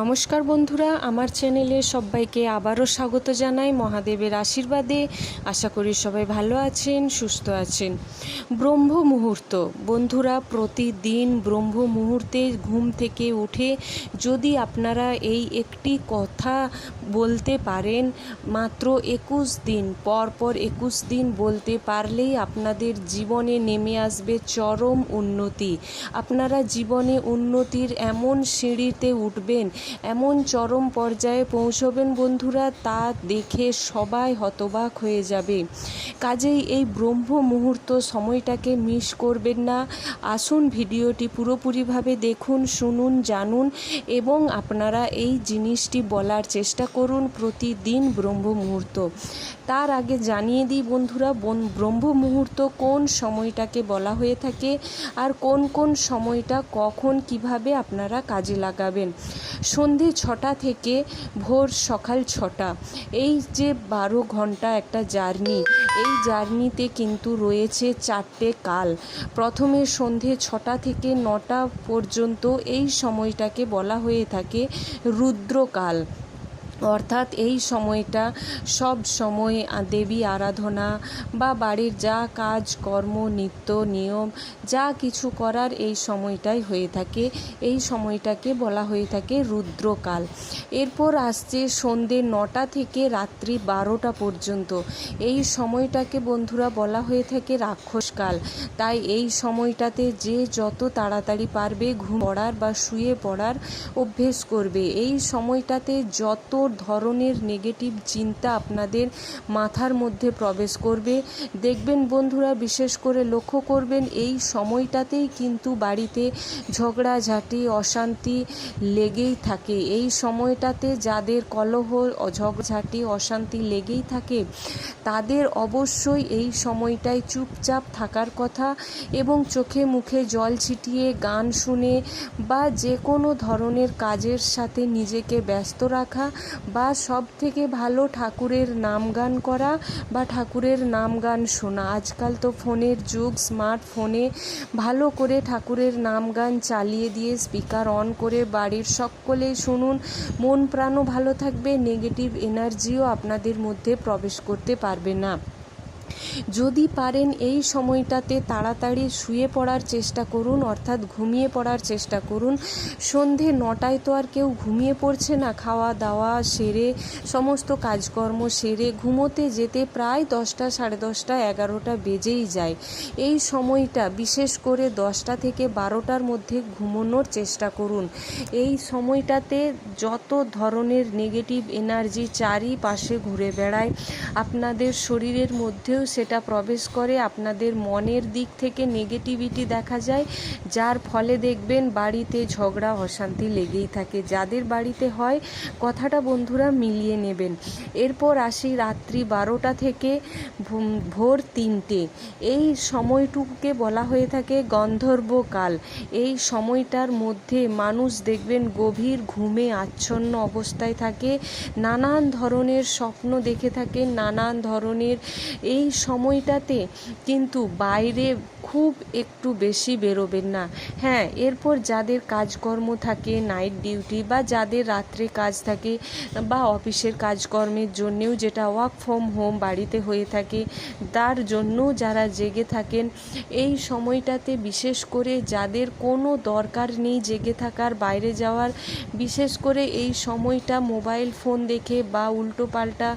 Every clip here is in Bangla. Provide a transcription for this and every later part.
নমস্কার বন্ধুরা, আমার চ্যানেলে সবাইকে আবারও স্বাগত জানাই মহাদেবের আশীর্বাদে। আশা করি সবাই ভালো আছেন, সুস্থ আছেন। ব্রহ্ম মুহূর্ত। বন্ধুরা, প্রতিদিন ব্রহ্ম মুহূর্তে ঘুম থেকে উঠে যদি আপনারা এই একটি কথা বলতে পারেন, মাত্র একুশ দিন পর পর একুশ দিন বলতে পারলেই আপনাদের জীবনে নেমে আসবে চরম উন্নতি। আপনারা জীবনে উন্নতির এমন সিঁড়িতে উঠবেন এমন চরম পর্যায়ে পৌঁছবেন বন্ধুরা, তা দেখে সবাই হতবাক হয়ে যাবে। কাজেই এই ব্রহ্ম মুহূর্ত সময়টাকে মিস করবেন না। আসুন ভিডিওটি পুরোপুরিভাবে দেখুন, শুনুন, জানুন এবং আপনারা এই জিনিসটি বলার চেষ্টা করুন প্রতিদিন ব্রহ্ম মুহূর্ত। তার আগে জানিয়ে দিই বন্ধুরা, বন- ব্রহ্ম মুহূর্ত কোন সময়টাকে বলা হয়ে থাকে আর কোন কোন সময়টা কখন কীভাবে আপনারা কাজে লাগাবেন। সন্ধে ছটা থেকে ভোর সকাল ছটা। এই যে বারো ঘণ্টা একটা জার্নি, এই জার্নিতে কিন্তু রয়েছে চারটে কাল। প্রথমে সন্ধে ছটা থেকে নটা পর্যন্ত এই সময়টাকে বলা হয়ে থাকে রুদ্রকাল। অর্থাৎ এই সময়টা সব সময় দেবী আরাধনা বা বাড়ির যা কাজ, কর্ম, নিত্য, নিয়ম, যা কিছু করার এই সময়টাই হয়ে থাকে। এই সময়টাকে বলা হয়ে থাকে রুদ্রকাল। এরপর আসছে সন্ধে নটা থেকে রাত্রি বারোটা পর্যন্ত। এই সময়টাকে বন্ধুরা বলা হয়ে থাকে রাক্ষসকাল। তাই এই সময়টাতে যে যত তাড়াতাড়ি পারবে ঘুম, পড়ার বা শুয়ে পড়ার অভ্যেস করবে। এই সময়টাতে যত ধরনের নেগেটিভ চিন্তা আপনাদের মাথার মধ্যে প্রবেশ করবে। দেখবেন বন্ধুরা, বিশেষ করে লক্ষ্য করবেন, এই সময়টাতেই কিন্তু বাড়িতে ঝগড়াঝাঁটি, অশান্তি লেগেই থাকে। এই সময়টাতে যাদের কলহ, ঝগড়াঝাঁটি, অশান্তি লেগেই থাকে, তাদের অবশ্যই এই সময়টায় চুপচাপ থাকার কথা এবং চোখে মুখে জল ছিটিয়ে গান শুনে বা যে কোনো ধরনের কাজের সাথে নিজেকে ব্যস্ত রাখা বা সব থেকে ভালো ঠাকুরের নাম গান করা বা ঠাকুরের নাম গান শোনা। আজকাল তো ফোনের যুগ, স্মার্টফোনে ভালো করে ঠাকুরের নাম গান চালিয়ে দিয়ে স্পিকার অন করে বাড়ির সকলেই শুনুন। মন প্রাণও ভালো থাকবে, নেগেটিভ এনার্জিও আপনাদের মধ্যে প্রবেশ করতে পারবে না। যদি পারেন এই সময়টাতে তাড়াতাড়ি শুয়ে পড়ার চেষ্টা করুন, অর্থাৎ ঘুমিয়ে পড়ার চেষ্টা করুন। সন্ধে নটায় তো আর কেউ ঘুমিয়ে পড়ছে না, খাওয়া দাওয়া সেরে, সমস্ত কাজকর্ম সেরে ঘুমোতে যেতে প্রায় দশটা, সাড়ে দশটা, এগারোটা বেজেই যায়। এই সময়টা বিশেষ করে দশটা থেকে বারোটার মধ্যে ঘুমোনোর চেষ্টা করুন। এই সময়টাতে যত ধরনের নেগেটিভ এনার্জি চারিপাশে ঘুরে বেড়ায়, আপনাদের শরীরের মধ্যেও সেটা প্রবেশ করে আপনাদের মনের দিক থেকে নেগেটিভিটি দেখা যায়, যার ফলে দেখবেন বাড়িতে ঝগড়া, অশান্তি লেগেই থাকে। যাদের বাড়িতে হয়, কথাটা বন্ধুরা মিলিয়ে নেবেন। এরপর আসি রাত্রি বারোটা থেকে ভোর তিনটে। এই সময়টুকুকে বলা হয়ে থাকে গন্ধর্বকাল। এই সময়টার মধ্যে মানুষ দেখবেন গভীর ঘুমে আচ্ছন্ন অবস্থায় থাকে, নানান ধরনের স্বপ্ন দেখে থাকে নানান ধরনের এই সময়টাতে কিন্তু বাইরে খুব একটু বেশি বেরোবেন না। হ্যাঁ এরপর যাদের কাজকর্ম থাকে নাইট ডিউটি বা যাদের রাত্রে কাজ থাকে বা অফিসের কাজকর্মের জন্যেও যেটা ওয়ার্ক ফ্রম হোম বাড়িতে হয়ে থাকে, তার জন্য যারা জেগে থাকেন, এই সময়টাতে বিশেষ করে যাদের কোনো দরকার নেই জেগে থাকার, বাইরে যাওয়ার, বিশেষ করে এই সময়টা মোবাইল ফোন দেখে বা উল্টোপাল্টা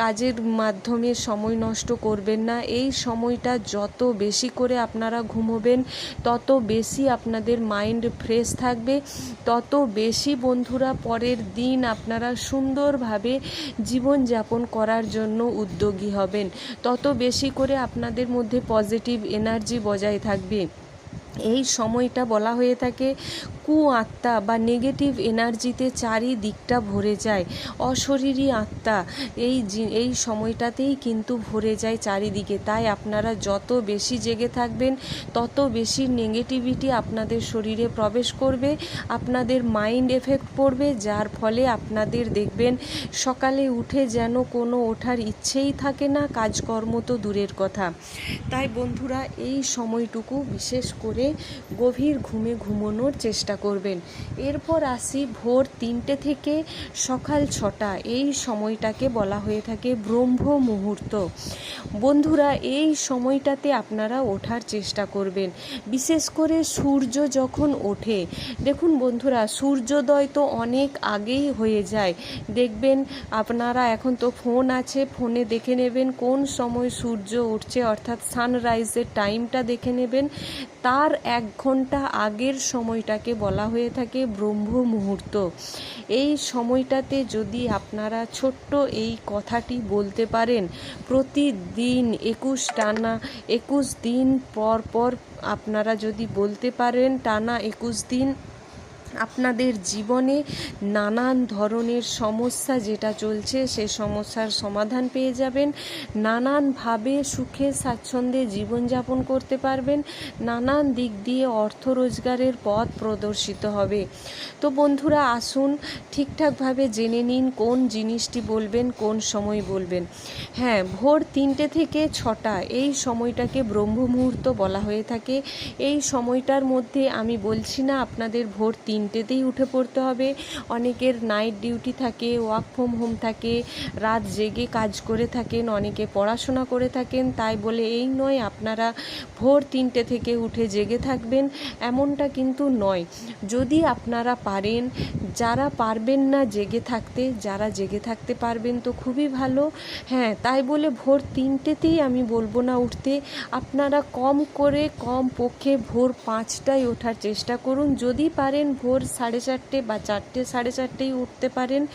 কাজের মাধ্যমে সময় নষ্ট করবেন না। এই সময়টা যত বেশি করে আপনারা ঘুমোবেন, তত বেশি আপনাদের মাইন্ড ফ্রেশ থাকবে। তত বেশি বন্ধুরা পরের দিন আপনারা সুন্দরভাবে জীবনযাপন করার জন্য উদ্যোগী হবেন। তত বেশি করে আপনাদের মধ্যে পজিটিভ এনার্জি বজায় থাকবে। এই সময়টা বলা হয়ে থাকে কু আত্মা বা নেগেটিভ এনার্জিতে চারিদিকটা ভরে যায়, অশরীরী আত্মা। এই এই সময়টাতেই কিন্তু ভরে যায় চারিদিকে। তাই আপনারা যত বেশি জেগে থাকবেন, তত বেশি নেগেটিভিটি আপনাদের শরীরে প্রবেশ করবে, আপনাদের মাইন্ড এফেক্ট পড়বে, যার ফলে আপনাদের দেখবেন সকালে উঠে যেন কোনো ওঠার ইচ্ছেই থাকে না, কাজকর্ম তো দূরের কথা। তাই বন্ধুরা, এই সময়টুকু বিশেষ করে গভীর ঘুমে ঘুমোনোর চেষ্টা চেষ্টা করবেন। এরপর আসি ভোর তিনটে থেকে সকাল ছটা। এই সময়টাকে বলা হয়ে থাকে ব্রহ্ম মুহূর্ত। বন্ধুরা, এই সময়টাতে আপনারা ওঠার চেষ্টা করবেন। বিশেষ করে সূর্য যখন ওঠে, দেখুন বন্ধুরা, সূর্যোদয় তো অনেক আগেই হয়ে যায়। দেখবেন আপনারা এখন তো ফোন আছে, ফোনে দেখে নেবেন কোন সময় সূর্য উঠছে, অর্থাৎ সানরাইজের টাইমটা দেখে নেবেন। তার এক ঘণ্টা আগের সময়টাকে বলা হয়ে থাকে ব্রহ্ম মুহূর্ত। এই সময়টাতে যদি আপনারা ছোট্ট এই কথাটি বলতে পারেন, প্রতিদিন একুশ টানা, একুশ দিন পর পর আপনারা যদি বলতে পারেন, টানা একুশ দিন আপনাদের জীবনে নানান ধরনের সমস্যা যেটা চলছে সে সমস্যার সমাধান পেয়ে যাবেন। নানানভাবে সুখে স্বাচ্ছন্দ্যে জীবনযাপন করতে পারবেন। নানান দিক দিয়ে অর্থ রোজগারের পথ প্রদর্শিত হবে। তো বন্ধুরা, আসুন ঠিকঠাকভাবে জেনে নিন কোন জিনিসটি বলবেন, কোন সময় বলবেন। হ্যাঁ ভোর তিনটে থেকে ছটা, এই সময়টাকে ব্রহ্ম মুহূর্ত বলা হয়ে থাকে। এই সময়টার মধ্যে আমি বলছি না আপনাদের ভোর তিনটেতেই উঠে পড়তে হবে। অনেকের নাইট ডিউটি থাকে ওয়ার্ক ফ্রম হোম থাকে, রাত জেগে কাজ করে থাকেন, অনেকে পড়াশোনা করে থাকেন। তাই বলে এই নয়, আপনারা ভোর তিনটে থেকে উঠে জেগে থাকবেন, এমনটা কিন্তু নয়। যদি আপনারা পারেন, যারা পারবেন না জেগে থাকতে, যারা জেগে থাকতে পারবেন তো খুবই ভালো। হ্যাঁ তাই বলে ভোর তিনটেতেই আমি বলব না উঠতে। আপনারা কম করে, কম পক্ষে ভোর পাঁচটায় ওঠার চেষ্টা করুন। যদি পারেন ভোর সাড়ে চারটে বা চারটে, সাড়ে চারটেই উঠতে পারেন।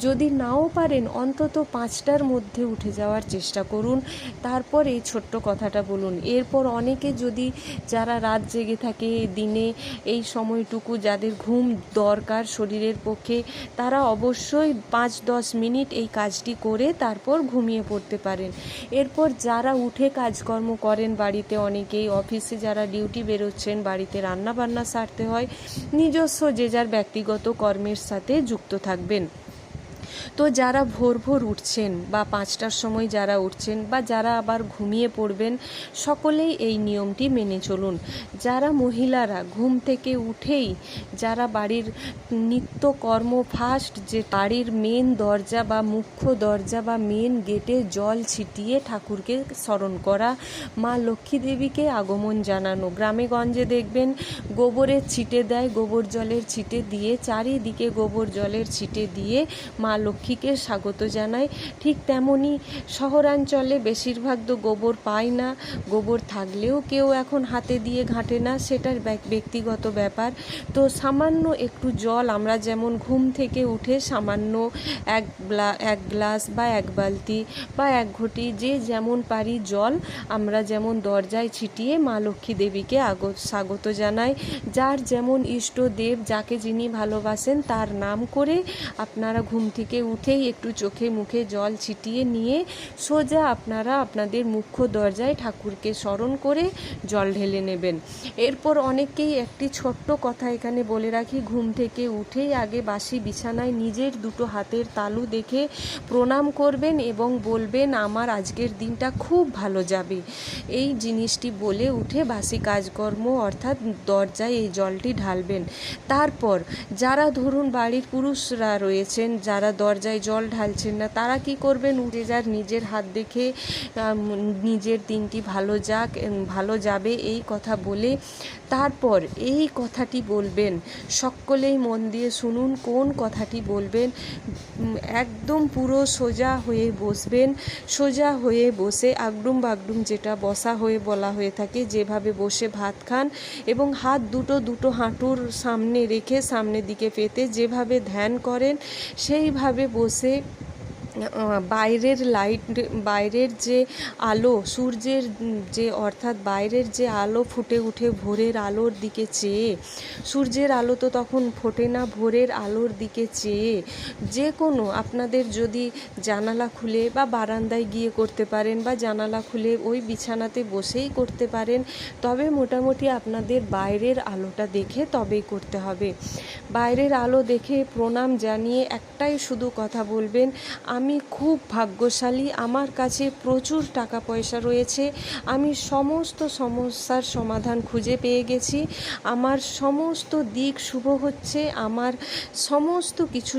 যদি নাও পারেন, অন্তত পাঁচটার মধ্যে উঠে যাওয়ার চেষ্টা করুন। তারপর এই ছোট্ট কথাটা বলুন। এরপর অনেকে যদি যারা রাত জেগে থাকে, দিনে এই সময়টুকু যাদের ঘুম দরকার শরীরের পক্ষে, তারা অবশ্যই পাঁচ দশ মিনিট এই কাজটি করে তারপর ঘুমিয়ে পড়তে পারেন। এরপর যারা উঠে কাজকর্ম করেন বাড়িতে, অনেকেই অফিসে যারা ডিউটি বেরোচ্ছেন, বাড়িতে রান্না বান্না সারতে হয়, নিজস্ব যে যার ব্যক্তিগত কর্মের সাথে যুক্ত থাকবেন। তো যারা ভোর ভোর উঠছেন বা পাঁচটার সময় যারা উঠছেন বা যারা আবার ঘুমিয়ে পড়বেন, সকলেই এই নিয়মটি মেনে চলুন। যারা মহিলারা ঘুম থেকে উঠেই যারা বাড়ির নিত্য কর্ম ফার্স্ট যে বাড়ির মেন দরজা বা মুখ্য দরজা বা মেন গেটে জল ছিটিয়ে ঠাকুরকে স্মরণ করা, মা লক্ষ্মী দেবীকে আগমন জানানো। গ্রামে গঞ্জে দেখবেন, গোবরের ছিটে দেয়, গোবর জলের ছিটে দিয়ে, চারিদিকে গোবর জলের ছিটে দিয়ে মা লক্ষ্মীকে স্বাগত জানায় ঠিক তেমনি শহরাঞ্চলে বেশিরভাগ তো গোবর পায় না, গোবর থাকলেও কেউ এখন হাতে দিয়ে ঘাঁটে না, সেটার ব্যক- ব্যক্তিগত ব্যাপার। তো সামান্য একটু জল আমরা যেমন ঘুম থেকে উঠে সামান্য এক গ্লা- এক গ্লাস বা এক বালতি বা এক ঘটি যে যেমন পারি জল আমরা যেমন দরজায় ছিটিয়ে মা লক্ষ্মী দেবীকে আগত স্বাগত জানাই। যার যেমন ইষ্ট দেব, যাকে যিনি ভালোবাসেন তার নাম করে আপনারা ঘুম থেকে উঠেই একটু চোখে মুখে জল ছিটিয়ে নিয়ে সোজা আপনারা আপনাদের মুখ্য দরজায় ঠাকুরকে স্মরণ করে জল ঢেলে নেবেন। এরপর অনেককেই একটি ছোট্ট কথা এখানে বলে রাখি, ঘুম থেকে উঠেই আগে বাসি বিছানায় নিজের দুটো হাতের তালু দেখে প্রণাম করবেন এবং বলবেন, আমার আজকের দিনটা খুব ভালো যাবে। এই জিনিসটি বলে উঠে বাসি কাজকর্ম অর্থাৎ দরজায় এই জলটি ঢালবেন। তারপর যারা ধরুন বাড়ির পুরুষরা রয়েছেন, যারা দরজায় জল ঢালছেন না, তারা কি করবেন? উঠে যার নিজের হাত দেখে নিজের দিনটি ভালো যাক ভালো যাবে এই কথা বলে তারপর এই কথাটি বলবেন। সকলেই মন দিয়ে শুনুন কোন কথাটি বলবেন। একদম পুরো সোজা হয়ে বসবেন। সোজা হয়ে বসে আগডুম বাগডুম যেটা বসা হয়ে বলা হয়ে থাকে, যেভাবে বসে ভাত খান এবং হাত দুটো দুটো হাঁটুর সামনে রেখে সামনের দিকে পেতে যেভাবে ধ্যান করেন, সেইভাবে বসে আহ, বাইরের লাইট বাইরের যে আলো, সূর্যের যে, অর্থাৎ বাইরের যে আলো ফুটে উঠে ভোরের আলোর দিকে চেয়ে, সূর্যের আলো তো তখন ফোটে না, ভোরের আলোর দিকে চেয়ে, যে কোনো আপনাদের যদি জানালা খুলে বা বারান্দায় গিয়ে করতে পারেন বা জানালা খুলে ওই বিছানাতে বসেই করতে পারেন, তবে মোটামুটি আপনাদের বাইরের আলোটা দেখে তবেই করতে হবে। বাইরের আলো দেখে প্রণাম জানিয়ে একটাই শুধু কথা বলবেন, আমি আমি খুব ভাগ্যশালী, আমার কাছে প্রচুর টাকা পয়সা রয়েছে, আমি সমস্ত সমস্যার সমাধান খুঁজে পেয়ে গেছি, আমার সমস্ত দিক শুভ হচ্ছে, আমার সমস্ত কিছু